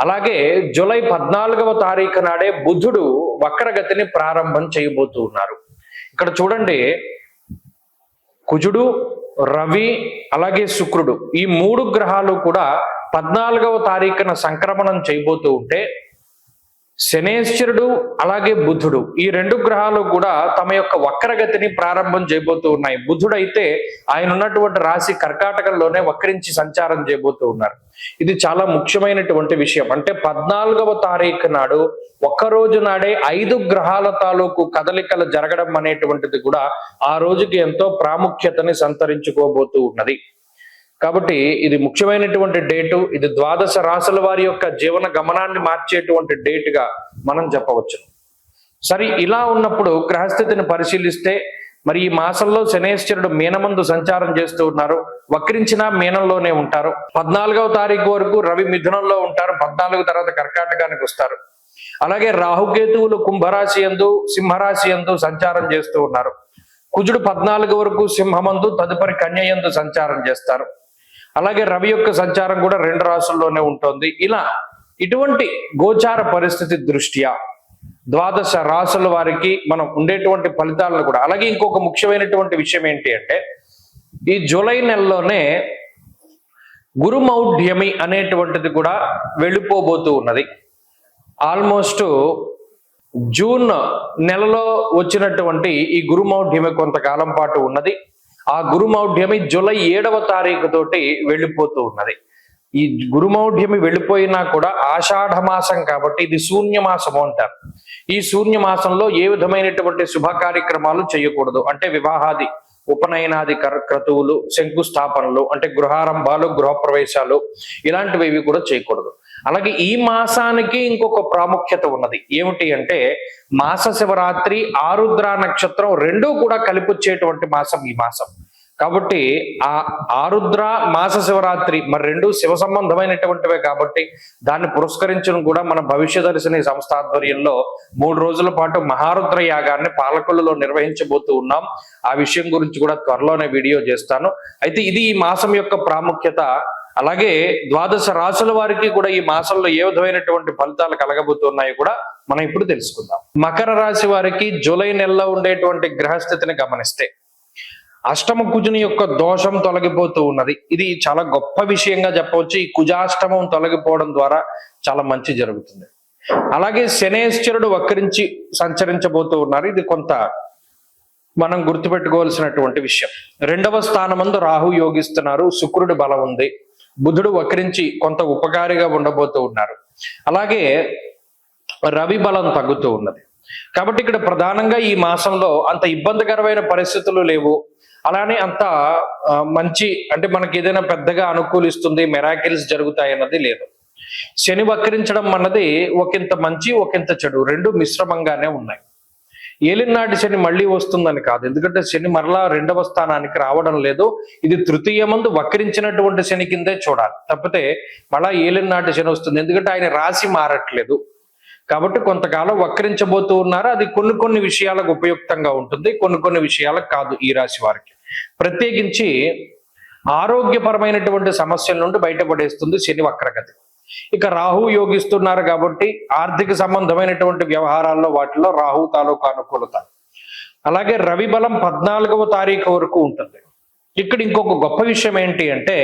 అలాగే జూలై పద్నాలుగవ తారీఖు నాడే బుధుడు వక్రగతిని ప్రారంభం చేయబోతూ ఉన్నారు. ఇక్కడ చూడండి కుజుడు రవి అలాగే శుక్రుడు ఈ మూడు గ్రహాలు కూడా పద్నాలుగవ తారీఖున సంక్రమణం చేయబోతూ ఉంటే శనేశ్వరుడు అలాగే బుధుడు. ఈ రెండు గ్రహాలు కూడా తమ యొక్క వక్రగతిని ప్రారంభం చేయబోతూ ఉన్నాయి. బుధుడు అయితే ఆయన ఉన్నటువంటి రాశి కర్కాటకంలోనే వక్రించి సంచారం చేయబోతూ ఉన్నారు. ఇది చాలా ముఖ్యమైనటువంటి విషయం. అంటే పద్నాలుగవ తారీఖు నాడు ఒక్క రోజు నాడే ఐదు గ్రహాల తాలూకు కదలికలు జరగడం అనేటువంటిది కూడా ఆ రోజుకి ఎంతో ప్రాముఖ్యతని సంతరించుకోబోతూ ఉన్నది. కాబట్టి ఇది ముఖ్యమైనటువంటి డేటు ఇది ద్వాదశ రాసుల వారి యొక్క జీవన గమనాన్ని మార్చేటువంటి డేటుగా మనం చెప్పవచ్చు. సరే ఇలా ఉన్నప్పుడు గ్రహస్థితిని పరిశీలిస్తే మరి ఈ మాసంలో శనేశ్వరుడు మీనమందు సంచారం చేస్తూ ఉన్నారు. వక్రించిన మీనంలోనే ఉంటారు. పద్నాలుగవ తారీఖు వరకు రవి మిథునంలో ఉంటారు. పద్నాలుగు తర్వాత కర్కాటకానికి వస్తారు. అలాగే రాహుకేతువులు కుంభరాశి ఎందు సింహరాశి ఎందు సంచారం చేస్తూ ఉన్నారు. కుజుడు పద్నాలుగు వరకు సింహమందు తదుపరి కన్య ఎందు సంచారం చేస్తారు. అలాగే రవి యొక్క సంచారం కూడా రెండు రాసుల్లోనే ఉంటుంది. ఇలా ఇటువంటి గోచార పరిస్థితి దృష్ట్యా ద్వాదశ రాసుల వారికి మనం ఉండేటువంటి ఫలితాలను కూడా అలాగే ఇంకొక ముఖ్యమైనటువంటి విషయం ఏంటి అంటే ఈ జూలై నెలలోనే గురుమౌఢ్యమి అనేటువంటిది కూడా వెళ్ళిపోబోతూ ఉన్నది. ఆల్మోస్ట్ జూన్ నెలలో వచ్చినటువంటి ఈ గురుమౌఢ్యమి కొంతకాలం పాటు ఉన్నది. ఆ గురుమౌఢ్యమి జూలై ఏడవ తారీఖు తోటి వెళ్ళిపోతూ ఉన్నది. ఈ గురుమౌఢ్యమి వెళ్ళిపోయినా కూడా ఆషాఢ మాసం కాబట్టి ఇది శూన్య మాసము అంటారు. ఈ శూన్య మాసంలో ఏ విధమైనటువంటి శుభ కార్యక్రమాలు చేయకూడదు. అంటే వివాహాది ఉపనయనాది క్రతువులు శంకుస్థాపనలు అంటే గృహారంభాలు గృహప్రవేశాలు ఇలాంటివి ఇవి కూడా చేయకూడదు. అలాగే ఈ మాసానికి ఇంకొక ప్రాముఖ్యత ఉన్నది. ఏమిటి అంటే మాస శివరాత్రి ఆరుద్ర నక్షత్రం రెండూ కూడా కలిపొచ్చేటువంటి మాసం ఈ మాసం. కాబట్టి ఆ ఆరుద్ర మాస శివరాత్రి మరి రెండు శివ సంబంధమైనటువంటివే కాబట్టి దాన్ని పురస్కరించడం కూడా మన భవిష్య దర్శిని సంస్థ ఆధ్వర్యంలో మూడు రోజుల పాటు మహారుద్ర యాగాన్ని పాలకొల్లులో నిర్వహించబోతూ ఉన్నాం. ఆ విషయం గురించి కూడా త్వరలోనే వీడియో చేస్తాను. అయితే ఇది ఈ మాసం యొక్క ప్రాముఖ్యత. అలాగే ద్వాదశ రాసుల వారికి కూడా ఈ మాసంలో ఏ విధమైనటువంటి ఫలితాలు కలగబోతున్నాయో కూడా మనం ఇప్పుడు తెలుసుకుందాం. మకర రాశి వారికి జూలై నెలలో ఉండేటువంటి గ్రహస్థితిని గమనిస్తే అష్టమ కుజుని యొక్క దోషం తొలగిపోతూ ఉన్నది. ఇది చాలా గొప్ప విషయంగా చెప్పవచ్చు. ఈ కుజాష్టమం తొలగిపోవడం ద్వారా చాలా మంచి జరుగుతుంది. అలాగే శనేశ్వరుడు వక్రించి సంచరించబోతూ ఉన్నారు. ఇది కొంత మనం గుర్తుపెట్టుకోవాల్సినటువంటి విషయం. రెండవ స్థానమందు రాహు యోగిస్తున్నారు. శుక్రుడి బలం ఉంది. బుధుడు వక్రించి కొంత ఉపకారిగా ఉండబోతూ ఉన్నారు. అలాగే రవి బలం తగ్గుతూ ఉన్నది. కాబట్టి ఇక్కడ ప్రధానంగా ఈ మాసంలో అంత ఇబ్బందికరమైన పరిస్థితులు లేవు. అలానే అంత మంచి అంటే మనకి ఏదైనా పెద్దగా అనుకూలిస్తుంది మెరాకిల్స్ జరుగుతాయి అన్నది లేదు. శని వక్రించడం అన్నది ఒకంత మంచి ఒకంత చెడు రెండు మిశ్రమంగానే ఉన్నాయి. ఏలినాటి శని మళ్ళీ వస్తుందని కాదు ఎందుకంటే శని మరలా రెండవ స్థానానికి రావడం లేదు. ఇది తృతీయ మందు వక్రించినటువంటి శని కిందే చూడాలి. తప్పితే మళ్ళా ఏలినాటి శని వస్తుంది ఎందుకంటే ఆయన రాశి మారట్లేదు. కాబట్టి కొంతకాలం వక్రించబోతూ ఉన్నారు? అది కొన్ని కొన్ని విషయాలకు ఉపయుక్తంగా ఉంటుంది కొన్ని కొన్ని విషయాలకు కాదు ఈ రాశి వారికి. ప్రత్యేకించి ఆరోగ్యపరమైనటువంటి సమస్యల నుండి బయటపడేస్తుంది శని వక్రగతి ఇక రాహు యోగిస్తున్నారు కాబట్టి ఆర్థిక సంబంధమైనటువంటి వ్యవహారాల్లో వాటిలో రాహు తాలూకు అనుకూలత. అలాగే రవి బలం పద్నాలుగవ తారీఖు వరకు ఉంటుంది. ఇక్కడ ఇంకొక గొప్ప విషయం ఏంటి అంటే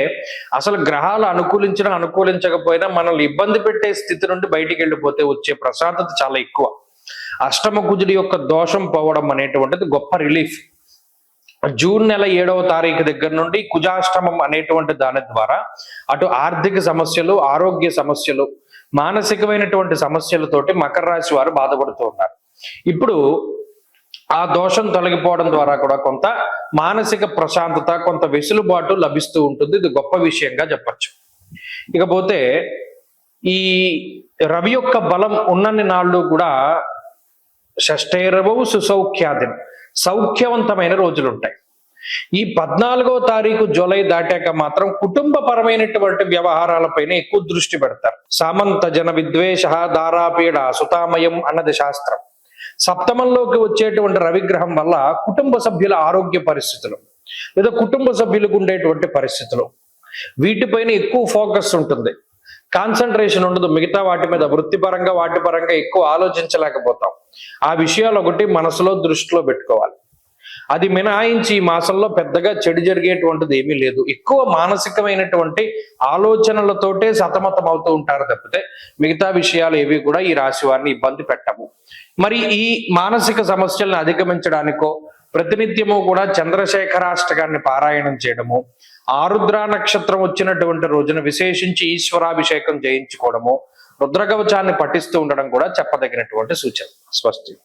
అసలు గ్రహాలు అనుకూలించినా అనుకూలించకపోయినా మనల్ని ఇబ్బంది పెట్టే స్థితి నుండి బయటికి వెళ్ళిపోతే వచ్చే ప్రశాంతత చాలా ఎక్కువ. అష్టమ కుజుడి యొక్క దోషం పోవడం అనేటువంటిది గొప్ప రిలీఫ్. జూన్ నెల ఏడవ తారీఖు దగ్గర నుండి కుజాష్టమం అనేటువంటి దాని ద్వారా అటు ఆర్థిక సమస్యలు ఆరోగ్య సమస్యలు మానసికమైనటువంటి సమస్యలతోటి మకర రాశి వారు బాధపడుతూ ఉన్నారు. ఇప్పుడు ఆ దోషం తొలగిపోవడం ద్వారా కూడా కొంత మానసిక ప్రశాంతత కొంత వెసులుబాటు లభిస్తూ ఉంటుంది. ఇది గొప్ప విషయంగా చెప్పచ్చు. ఇకపోతే ఈ రవి యొక్క బలం ఉన్నన్ని నాళ్ళు కూడా షష్టైరవవు సుసౌఖ్యాదిని. సౌఖ్యవంతమైన రోజులు ఉంటాయి ఈ పద్నాలుగో తారీఖు జూలై దాటాక మాత్రం కుటుంబపరమైనటువంటి వ్యవహారాలపైన ఎక్కువ దృష్టి పెడతారు. సామంత జన విద్వేష దారాపీడ సుతామయం అన్నది శాస్త్రం. సప్తమంలోకి వచ్చేటువంటి రవిగ్రహం వల్ల కుటుంబ సభ్యుల ఆరోగ్య పరిస్థితులు లేదా కుటుంబ సభ్యులకు ఉండేటువంటి పరిస్థితులు వీటిపైన ఎక్కువ ఫోకస్ ఉంటుంది. కాన్సన్ట్రేషన్ ఉండదు. మిగతా వాటి మీద వృత్తిపరంగా వాటి పరంగా ఎక్కువ ఆలోచించలేకపోతాం. ఆ విషయాలు ఒకటి మనసులో దృష్టిలో పెట్టుకోవాలి. అది మినహాయించి ఈ మాసంలో పెద్దగా చెడు జరిగేటువంటిది ఏమీ లేదు. ఎక్కువ మానసికమైనటువంటి ఆలోచనలతోటే సతమతం అవుతూ ఉంటారు తప్పితే మిగతా విషయాలు ఏవి కూడా ఈ రాశి వారిని ఇబ్బంది పెట్టవు. మరి ఈ మానసిక సమస్యలను అధిగమించడానికో ప్రతినిత్యము కూడా చంద్రశేఖరాష్టకాన్ని పారాయణం చేయడము ఆరుద్ర నక్షత్రం వచ్చినటువంటి రోజున విశేషించి ఈశ్వరాభిషేకం చేయించుకోవడము రుద్రకవచాన్ని పఠిస్తూ ఉండడం కూడా చెప్పదగినటువంటి సూచన. స్వస్తి.